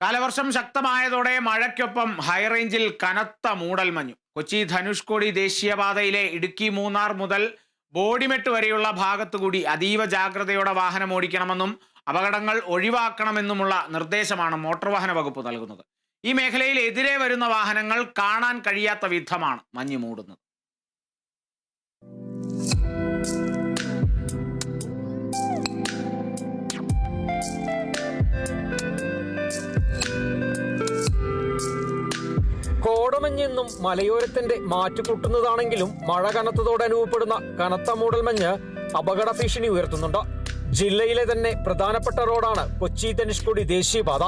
കാലവർഷം ശക്തമായതോടെ മഴയ്ക്കൊപ്പം ഹൈറേഞ്ചിൽ കനത്ത മൂടൽമഞ്ഞു കൊച്ചി ധനുഷ്കോടി ദേശീയപാതയിലെ ഇടുക്കി മൂന്നാർ മുതൽ ബോഡിമെട്ട് വരെയുള്ള ഭാഗത്തുകൂടി അതീവ ജാഗ്രതയോടെ വാഹനം ഓടിക്കണമെന്നും അപകടങ്ങൾ ഒഴിവാക്കണമെന്നുമുള്ള നിർദ്ദേശമാണ് മോട്ടോർ വാഹന വകുപ്പ് നൽകുന്നത്. ഈ മേഖലയിൽ എതിരെ വരുന്ന വാഹനങ്ങൾ കാണാൻ കഴിയാത്ത വിധമാണ് മഞ്ഞ് മൂടുന്നത്. കോടമഞ്ഞെന്നും മലയോരത്തിന്റെ മാറ്റുകൂട്ടുന്നതാണെങ്കിലും മഴ കനത്തതോടെ അനുഭവപ്പെടുന്ന കനത്ത മൂടൽമഞ്ഞ് അപകട ഭീഷണി ഉയർത്തുന്നുണ്ട്. ജില്ലയിലെ തന്നെ പ്രധാനപ്പെട്ട റോഡാണ് കൊച്ചി ധനുഷ്കോടി ദേശീയപാത.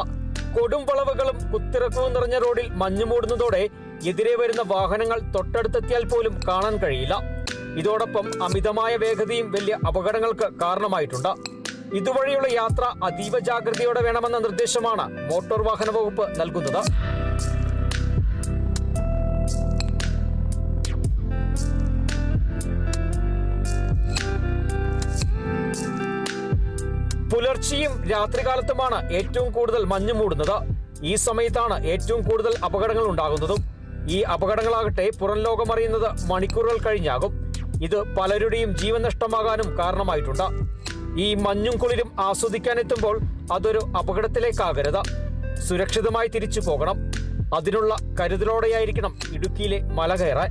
കൊടും വളവുകളും കുത്തിറക്കവും നിറഞ്ഞ റോഡിൽ മഞ്ഞു മൂടുന്നതോടെ എതിരെ വരുന്ന വാഹനങ്ങൾ തൊട്ടടുത്തെത്തിയാൽ പോലും കാണാൻ കഴിയില്ല. ഇതോടൊപ്പം അമിതമായ വേഗതയും വലിയ അപകടങ്ങൾക്ക് കാരണമായിട്ടുണ്ട്. ഇതുവഴിയുള്ള യാത്ര അതീവ ജാഗ്രതയോടെ വേണമെന്ന നിർദ്ദേശമാണ് മോട്ടോർ വാഹന വകുപ്പ് നൽകുന്നത്. പുലർച്ചെയും രാത്രികാലത്തുമാണ് ഏറ്റവും കൂടുതൽ മഞ്ഞ് മൂടുന്നത്. ഈ സമയത്താണ് ഏറ്റവും കൂടുതൽ അപകടങ്ങൾ ഉണ്ടാകുന്നതും. ഈ അപകടങ്ങളാകട്ടെ പുറം ലോകം അറിയുന്നത് മണിക്കൂറുകൾ കഴിഞ്ഞാകും. ഇത് പലരുടെയും ജീവൻ നഷ്ടമാകാനും കാരണമായിട്ടുണ്ട്. ഈ മഞ്ഞും കുളിരും ആസ്വദിക്കാൻ എത്തുമ്പോൾ അതൊരു അപകടത്തിലേക്കാകരുത്. സുരക്ഷിതമായി തിരിച്ചു പോകണം. അതിനുള്ള കരുതലോടെയായിരിക്കണം ഇടുക്കിയിലെ മല കയറാൻ